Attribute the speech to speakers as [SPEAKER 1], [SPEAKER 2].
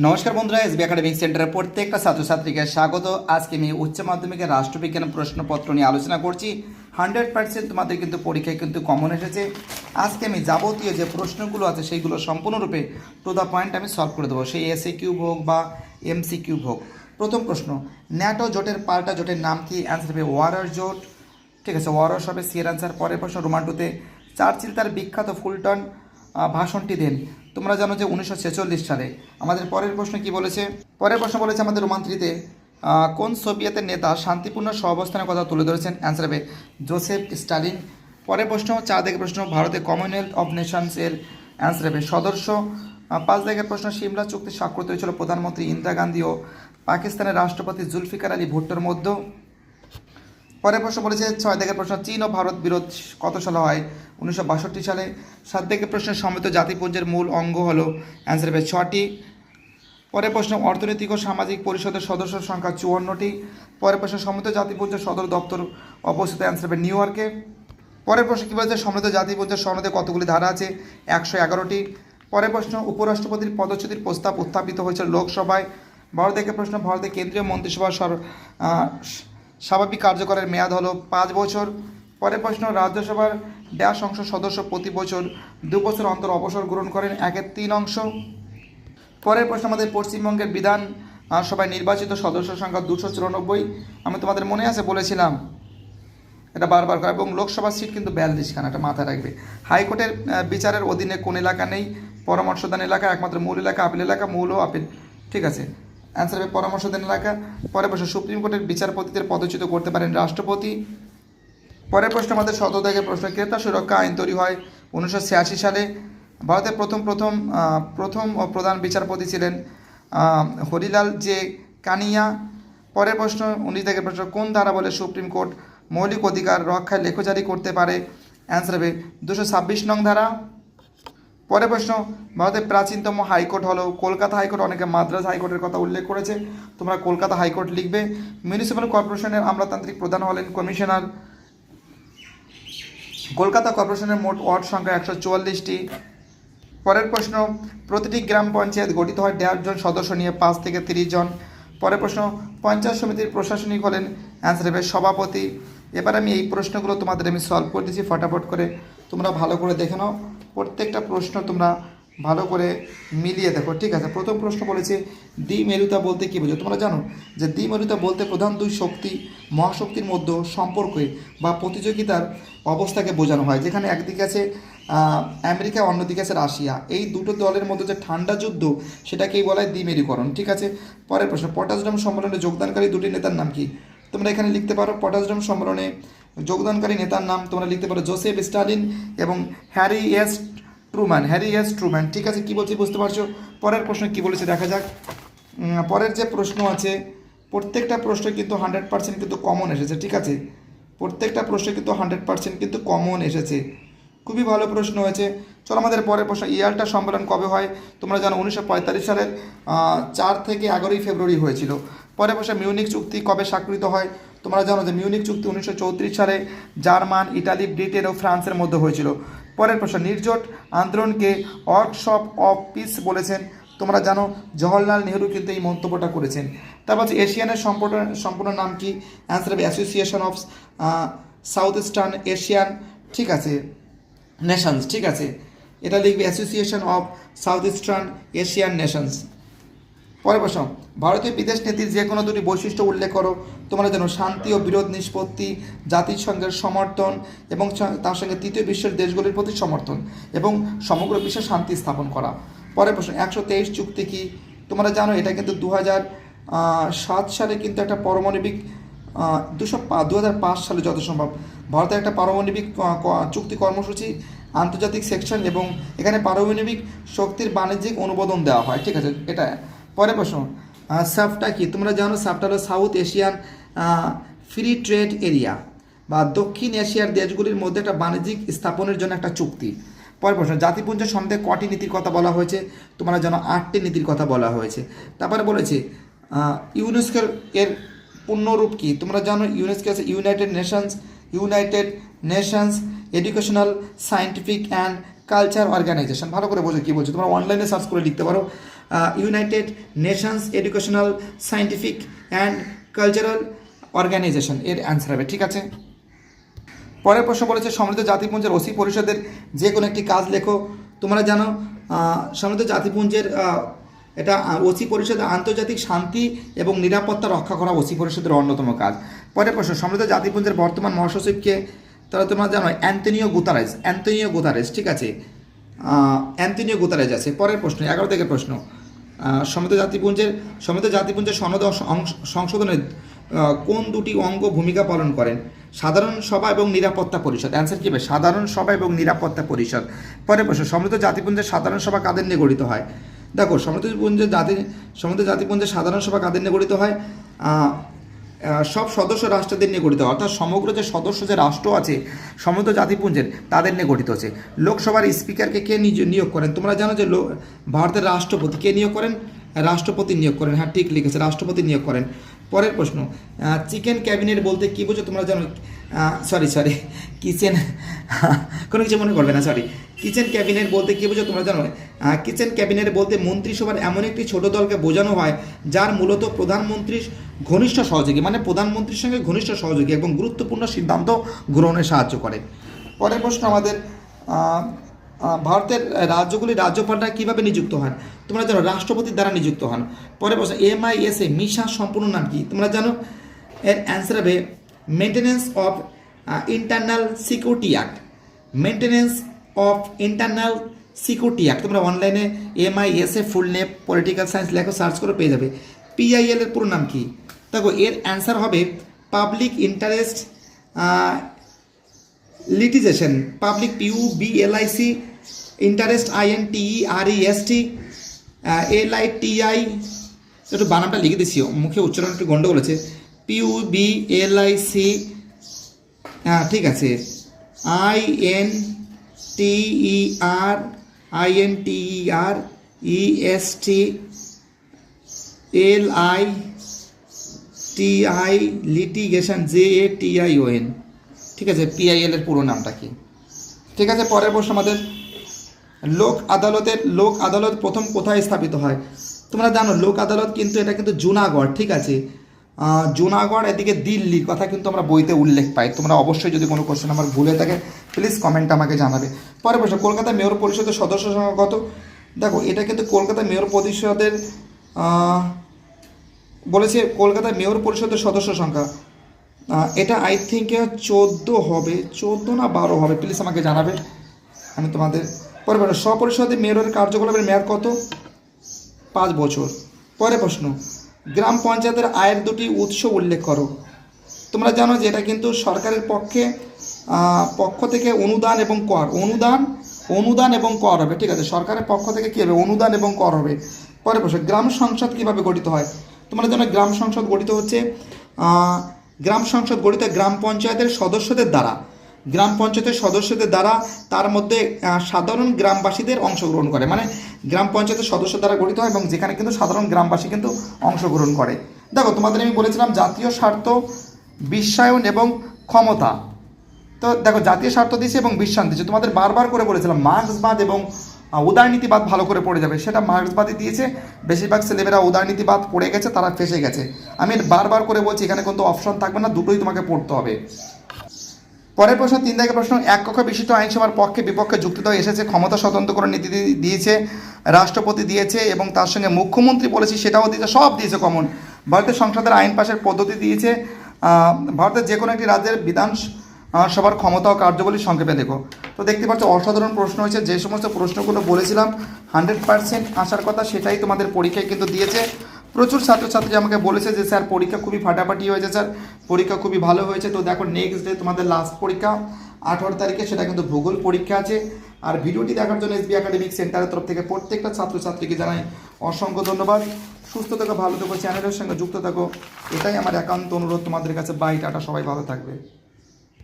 [SPEAKER 1] নমস্কার বন্ধুরা SB academic সেন্টারের প্রত্যেকটা ছাত্রছাত্রীকে স্বাগত। আজকে আমি উচ্চ মাধ্যমিকের রাষ্ট্রবিজ্ঞান প্রশ্নপত্র নিয়ে আলোচনা করছি। হান্ড্রেড পার্সেন্ট তোমাদের কিন্তু পরীক্ষায় কিন্তু কমন এসেছে। আজকে আমি যাবতীয় যে প্রশ্নগুলো আছে, সেইগুলো সম্পূর্ণরূপে টু দ্য পয়েন্ট আমি সলভ করে দেবো। সেই এসএ কিউব হোক বা এমসি কিউব হোক। প্রথম প্রশ্ন, ন্যাটো জোটের পাল্টা জোটের নাম কি? অ্যান্সার হবে ওয়ারার জোট। ঠিক আছে ওয়ারস হবে সিয়ের অ্যান্সার পরের প্রশ্ন রোমান্টুতে চার্চিল তার বিখ্যাত ফুলটন ভাষণটি দেন। তোমরা জানো যে উনিশশো ছেচল্লিশ সালে আমাদের পরের প্রশ্ন কি বলেছে? পরের প্রশ্ন বলেছে আমাদের রোমান্ত্রিতে কোন সোভিয়েতের নেতা শান্তিপূর্ণ সহাবস্থানের কথা তুলে ধরেছেন? অ্যান্সার হবে জোসেফ স্টালিন। পরের প্রশ্ন চার দিকের প্রশ্ন, ভারতে কমনওয়েলথ অফ নেশনসের অ্যান্সার হবে সদস্য। পাঁচ দিকের প্রশ্ন, সিমলা চুক্তি স্বাক্ষরিত হয়েছিল প্রধানমন্ত্রী ইন্দিরা গান্ধী ও পাকিস্তানের রাষ্ট্রপতি জুলফিকার আলী ভুট্টোর মধ্যে। পরের প্রশ্ন বলেছে, ছয় দিকের প্রশ্ন, চীন ও ভারত বিরোধ কত সালে হয়? উনিশশো বাষট্টি সালে। সাত দিকের প্রশ্ন সমৃত জাতিপুঞ্জের মূল অঙ্গ হলো অ্যান্সার হবে ছটি। পরের প্রশ্ন, অর্থনৈতিক ও সামাজিক পরিষদের সদস্য সংখ্যা চুয়ান্নটি। পরের প্রশ্ন সমৃত জাতিপুঞ্জের সদর দপ্তর অবস্থিত অ্যান্সার হবে নিউ ইয়র্কে। পরের প্রশ্ন কী বলেছে সমৃদ্ধ জাতিপুঞ্জের সনদে কতগুলি ধারা আছে? একশো এগারোটি। পরের প্রশ্ন, উপরাষ্ট্রপতির পদচ্যুতির প্রস্তাব উত্থাপিত হয়েছে লোকসভায়। ভারত থেকে প্রশ্ন, ভারতের কেন্দ্রীয় মন্ত্রিসভার সর স্বাভাবিক কার্যকরের মেয়াদ হলো পাঁচ বছর। পরের প্রশ্ন, রাজ্যসভার ড্যাশ অংশ সদস্য প্রতি বছর দু বছর অন্তর অবসর গ্রহণ করেন একের তিন অংশ। পরের প্রশ্ন, আমাদের পশ্চিমবঙ্গের বিধান সভায় নির্বাচিত সদস্য সংখ্যা দুশো চুরানব্বই। আমি তোমাদের মনে আছে বলেছিলাম, এটা বারবার করা। এবং লোকসভা সিট কিন্তু বিয়াল্লিশখানা, এটা মাথায় রাখবে। হাইকোর্টের বিচারের অধীনে কোন এলাকা নেই, পরামর্শদান এলাকা, একমাত্র মূল এলাকা, আপিল এলাকা, মূল ও আপিল। ঠিক আছে? অ্যান্সার হবে পরামর্শদান এলাকা পরের প্রশ্ন, সুপ্রিম কোর্টের বিচারপতিদের পদচ্যুত করতে পারেন রাষ্ট্রপতি। পরের প্রশ্ন, আমাদের শতদাগের প্রশ্ন, ক্রেতা সুরক্ষা আইন তৈরি হয় উনিশশো ছিয়াশি সালে। ভারতের প্রথম প্রথম প্রথম ও প্রধান বিচারপতি ছিলেন হরিলাল জে কানিয়া। পরের প্রশ্ন উনিশ দাগের প্রশ্ন, কোন ধারা বলে সুপ্রিম কোর্ট মৌলিক অধিকার রক্ষায় লেখজারি করতে পারে? অ্যান্সার হবে দুশো ছাব্বিশ নং ধারা। পরের প্রশ্ন, ভারতের প্রাচীনতম হাইকোর্ট হলো কলকাতা হাইকোর্ট। অনেকে মাদ্রাজ হাইকোর্টের কথা উল্লেখ করেছে। তোমরা কলকাতা হাইকোর্ট লিখবে। মিউনিসিপ্যাল কর্পোরেশনের আমলাতান্ত্রিক প্রধান হলেন কমিশনার। কলকাতা কর্পোরেশনের মোট ওয়ার্ড সংখ্যা একশো চুয়াল্লিশটি। পরের প্রশ্ন, প্রতিটি গ্রাম পঞ্চায়েত গঠিত হয় দেড় জন সদস্য নিয়ে পাঁচ থেকে তিরিশ জন। পরের প্রশ্ন, পঞ্চায়েত সমিতির প্রশাসনিক হলেন অ্যান্সার হবে সভাপতি। এবার আমি এই প্রশ্নগুলো তোমাদের আমি সলভ করে দিচ্ছি, ফটাফট করে। তোমরা ভালো করে দেখে নাও। প্রত্যেকটা প্রশ্ন তোমরা ভালো করে মিলিয়ে দেখো, ঠিক আছে? প্রথম প্রশ্ন বলেছে দ্বিমেরুতা বলতে কী বোঝো তোমরা জানো যে দ্বিমেরুতা বলতে প্রধান দুই শক্তি মহাশক্তির মধ্যে সম্পর্কে বা প্রতিযোগিতার অবস্থাকে বোঝানো হয়। যেখানে একদিকে আছে আমেরিকা, অন্যদিকে আছে রাশিয়া। এই দুটো দলের মধ্যে যে ঠান্ডা যুদ্ধ, সেটাকেই বলা হয় দ্বিমেরুকরণ ঠিক আছে? পরের প্রশ্ন পটাশডাম সম্মেলনে যোগদানকারী দুটি নেতার নাম কি? তোমরা এখানে লিখতে পারো পটাশডাম সম্মেলনে যোগদানকারী নেতার নাম তোমরা লিখতে পারো, জোসেফ স্টালিন এবং Harry S Truman. Harry S Truman, ঠিক আছে, কি বলছি বুঝতে পারছ? পরের প্রশ্ন কি বলেছে দেখা যাক। পরের যে প্রশ্ন আছে, প্রত্যেকটা প্রশ্ন কিন্তু হান্ড্রেড পার্সেন্ট কিন্তু কমন এসেছে, ঠিক আছে? প্রত্যেকটা প্রশ্ন কিন্তু হান্ড্রেড পার্সেন্ট কিন্তু কমন এসেছে। খুবই ভালো প্রশ্ন হয়েছে। চলো আমাদের পরের প্রশ্ন, ইয়ালটা সম্মেলন কবে হয়? তোমরা জানো, উনিশশো পঁয়তাল্লিশ সালের চার থেকে এগারোই ফেব্রুয়ারি হয়েছিল। পরের প্রশ্ন মিউনিক চুক্তি কবে স্বাক্ষরিত হয়? তোমরা জানো যে মিউনিক চুক্তি উনিশশো চৌত্রিশ সালে জার্মান, ইটালি, ব্রিটেন ও ফ্রান্সের মধ্যে হয়েছিল। পরের প্রশ্ন, নির্জোট আন্দোলনকে ওয়ার্কশপ অফ পিস বলেছেন। তোমরা জানো, জওহরলাল নেহরু কিন্তু এই মন্তব্যটা করেছেন। তারপর এশিয়ানের সম্পূর্ণ সম্পূর্ণ নাম কি? অ্যান্সার হবে Association of South Eastern Asian ঠিক আছে? নেশনস ঠিক আছে? এটা লিখবে Association of South Eastern Asian Nations পরের প্রশ্ন, ভারতীয় বিদেশ নীতির যে কোনো দুটি বৈশিষ্ট্য উল্লেখ করো। তোমরা যেন শান্তি ও বিরোধ নিষ্পত্তি জাতিসংঘের সমর্থন এবং তার সঙ্গে তৃতীয় বিশ্বের দেশগুলির প্রতি সমর্থন এবং সমগ্র বিশ্বে শান্তি স্থাপন করা। পরের প্রশ্ন, একশো তেইশ চুক্তি কি? তোমরা জানো, এটা কিন্তু দু হাজার সাত সালে কিন্তু একটা পারমাণবিক দুশো দু হাজার পাঁচ সালে যত সম্ভব। ভারতের একটা পারমাণবিক চুক্তি কর্মসূচি, আন্তর্জাতিক সেকশন এবং এখানে পারমাণবিক শক্তির বাণিজ্যিক অনুমোদন দেওয়া হয়। ঠিক আছে, এটা পরে প্রশ্ন সাফটা কি? তোমরা জানো সাফটা হলো South Asian Free Trade Area বা দক্ষিণ এশিয়ার দেশগুলির মধ্যে একটা বাণিজ্যিক স্থাপনের জন্য একটা চুক্তি। পরের প্রশ্ন, জাতিপুঞ্জ সন্ধে কটি নীতির কথা বলা হয়েছে? তোমরা জানো আটটি নীতির কথা বলা হয়েছে। তারপরে বলেছে ইউনেস্কোর এর পূর্ণরূপ কি? তোমরা জানো ইউনেস্কো আছে United Nations United Nations Educational Scientific and Culture Organization. ভালো করে বোঝো কী বলছো। তোমরা অনলাইনে সার্চ করে লিখতে পারো। United Nations Educational Scientific and Cultural Organization এর অ্যান্সার হবে, ঠিক আছে? পরের প্রশ্ন বলেছে, সমৃদ্ধ জাতিপুঞ্জের ওসি পরিষদের যে কোনো একটি কাজ লেখো। তোমরা জানো সমৃদ্ধ জাতিপুঞ্জের এটা ওসি পরিষদ আন্তর্জাতিক শান্তি এবং নিরাপত্তা রক্ষা করা ওসি পরিষদের অন্যতম কাজ। পরের প্রশ্ন, সমৃদ্ধ জাতিপুঞ্জের বর্তমান মহাসচিবকে, তাহলে তোমরা জানো, অ্যান্টনিও গুতারেস অ্যান্টনিও গুতারেস, ঠিক আছে? আহ, অ্যান্টনিও গুতারেস আছে। পরের প্রশ্ন এগারো থেকে প্রশ্ন। সমৃদ্ধ জাতিপুঞ্জের সমৃদ্ধ জাতিপুঞ্জের সনদ সংশোধনের কোন দুটি অঙ্গ ভূমিকা পালন করেন? সাধারণ সভা এবং নিরাপত্তা পরিষদ। অ্যান্সার কী সাধারণ সভা এবং নিরাপত্তা পরিষদ। পরের প্রশ্ন সমৃদ্ধ জাতিপুঞ্জের সাধারণ সভা কাদের নিয়ে গঠিত হয়? দেখো সমৃদ্ধপুঞ্জের জাতি সমৃদ্ধ জাতিপুঞ্জের সাধারণ সভা কাদের নিয়ে গঠিত হয়? সব সদস্য রাষ্ট্রদের নিয়ে গঠিত, অর্থাৎ সমগ্র যে সদস্য যে রাষ্ট্র আছে সমৃদ্ধ জাতিপুঞ্জের, তাদের নিয়ে গঠিত আছে লোকসভার স্পিকারকে কে নিয়োগ করেন? তোমরা জানো যে ভারতের রাষ্ট্রপতি কে নিয়োগ করেন? রাষ্ট্রপতি নিয়োগ করেন। হ্যাঁ ঠিক লিখেছে, রাষ্ট্রপতি নিয়োগ করেন। পরের প্রশ্ন চিকেন ক্যাবিনেট বলতে কী বোঝো তোমরা জানো? সরি সরি কিচেন, কোনো কিছু মনে করবে না সরি কিচেন ক্যাবিনেট বলতে কী বোঝো তোমরা জানো? কিচেন ক্যাবিনেট বলতে মন্ত্রিসভার এমন একটি ছোট দলকে বোঝানো হয়, যার মূলত প্রধানমন্ত্রীর ঘনিষ্ঠ সহযোগী মানে প্রধানমন্ত্রীর সঙ্গে ঘনিষ্ঠ সহযোগী এবং গুরুত্বপূর্ণ সিদ্ধান্ত গ্রহণে সাহায্য করে। পরের প্রশ্ন আমাদের ভারতের রাজ্যগুলি রাজ্যপালরা কীভাবে নিযুক্ত হন? তোমরা জানো রাষ্ট্রপতির দ্বারা নিযুক্ত হন। পরের প্রশ্ন, এমআইএসএ মিশা সম্পূর্ণ নাম কি? তোমরা জানো? এর অ্যান্সার হবে Maintenance of Internal Security Act Maintenance of Internal Security Act তোমরা অনলাইনে MISA full name political science লেখো সার্চ করে, পেয়ে যাবে। পিআইএল এর পুরো নাম কি? দেখো, এর অ্যান্সার হবে public interest litigation public P U B L I C interest I N T R E S T L I T I একটু বানামটা লিখে দিচ্ছি, মুখে উচ্চারণ একটু গন্ডগোল আছে P U B L I C হ্যাঁ ঠিক আছে I N T E R I N T E R E S T L I T I litigation J A T I O N ঠিক আছে? পিআইএল এর পুরো নামটা কি? ঠিক আছে? পরের প্রশ্ন আমাদের। লোক আদালতের, লোক আদালত প্রথম কোথায় স্থাপিত হয়? তোমরা জানো, লোক আদালত কিন্তু এটা কিন্তু জুনাগড়, ঠিক আছে? জুনাগড় এদিকে দিল্লির কথা কিন্তু আমরা বইতে উল্লেখ পাই। তোমরা অবশ্যই যদি কোনো কোশ্চেন আমার ভুলে থাকে প্লিজ কমেন্ট আমাকে জানাবে। পরের প্রশ্ন, কলকাতা মেয়র পরিষদের সদস্য সংখ্যা কত? দেখো, এটা কিন্তু কলকাতা মেয়র পরিষদের বলেছে কলকাতা মেয়র পরিষদের সদস্য সংখ্যা। এটা আই থিঙ্ক চোদ্দ হবে। চোদ্দ না বারো হবে প্লিজ আমাকে জানাবে। আমি তোমাদের পরে পরে স্বপরিষদে মেয়রের কার্যকলাপের মেয়াদ কত? পাঁচ বছর। পরে প্রশ্ন, গ্রাম পঞ্চায়েতের আয়ের দুটি উৎস উল্লেখ করো। তোমরা জানো যে এটা কিন্তু সরকারের পক্ষে পক্ষ থেকে অনুদান এবং কর। অনুদান অনুদান এবং কর হবে। ঠিক আছে, সরকারের পক্ষ থেকে কী হবে? অনুদান এবং কর হবে। পরে প্রশ্ন, গ্রাম সংসদ কীভাবে গঠিত হয়? তোমরা জানো গ্রাম সংসদ গঠিত হচ্ছে গ্রাম সংসদ গঠিত গ্রাম পঞ্চায়েতের সদস্যদের দ্বারা। গ্রাম পঞ্চায়েতের সদস্যদের দ্বারা তার মধ্যে সাধারণ গ্রামবাসীদের অংশগ্রহণ করে। মানে গ্রাম পঞ্চায়েতের সদস্য দ্বারা গঠিত হয় এবং যেখানে কিন্তু সাধারণ গ্রামবাসী কিন্তু অংশগ্রহণ করে। দেখো, তোমাদের আমি বলেছিলাম জাতীয় স্বার্থ, বিশ্বায়ন এবং ক্ষমতা। তো দেখো, জাতীয় স্বার্থ দিয়েছে এবং বিশ্বায়ন দিয়েছে তোমাদের বারবার করে বলেছিলাম, মার্ক্সবাদ এবং উদারনীতিবাদ ভালো করে পড়ে যাবে। সেটা মার্ক্সবাদই দিয়েছে। বেশিরভাগ ছেলেমেয়েরা উদারনীতিবাদ পড়ে গেছে তারা ফেসে গেছে। আমি বারবার করে বলছি এখানে কিন্তু অপশন থাকবে না দুটোই তোমাকে পড়তে হবে। পরের প্রশ্ন তিন থেকে প্রশ্ন এক কক্ষ বিশিষ্ট আইনসভার পক্ষে বিপক্ষে যুক্তিত এসেছে ক্ষমতা স্বতন্ত্রকরণ নীতি দিয়েছে রাষ্ট্রপতি দিয়েছে এবং তার সঙ্গে মুখ্যমন্ত্রী বলেছি সেটাও দিয়েছে সব দিয়েছে কমন ভারতের সংসদের আইন পাশের পদ্ধতি দিয়েছে ভারতের যে কোনো একটি রাজ্যের বিধান আহ, সভার ক্ষমতা ও কার্যবলী সংক্ষেপে দেখো তো দেখতে পাচ্ছ, অসাধারণ প্রশ্ন হয়েছে। যে সমস্ত প্রশ্নগুলো বলেছিলাম, হান্ড্রেড পার্সেন্ট আসার কথা সেটাই তোমাদের পরীক্ষায় কিন্তু দিয়েছে। প্রচুর ছাত্রছাত্রী আমাকে বলেছে যে, স্যার, পরীক্ষা খুবই ফাটাফাটি হয়েছে, স্যার। পরীক্ষা খুবই ভালো হয়েছে। তো দেখো নেক্সট ডে তোমাদের লাস্ট পরীক্ষা। আঠারো তারিখে সেটা কিন্তু ভূগোল পরীক্ষা আছে। আর ভিডিওটি দেখার জন্য এসবি একাডেমিক সেন্টারের তরফ থেকে প্রত্যেকটা ছাত্রছাত্রীকে জানাই অসংখ্য ধন্যবাদ। সুস্থ থেকো, ভালো থেকো, চ্যানেলের সঙ্গে যুক্ত থাকো। এটাই আমার একান্ত অনুরোধ তোমাদের কাছে। বাই টাটা, সবাই ভালো থাকবে।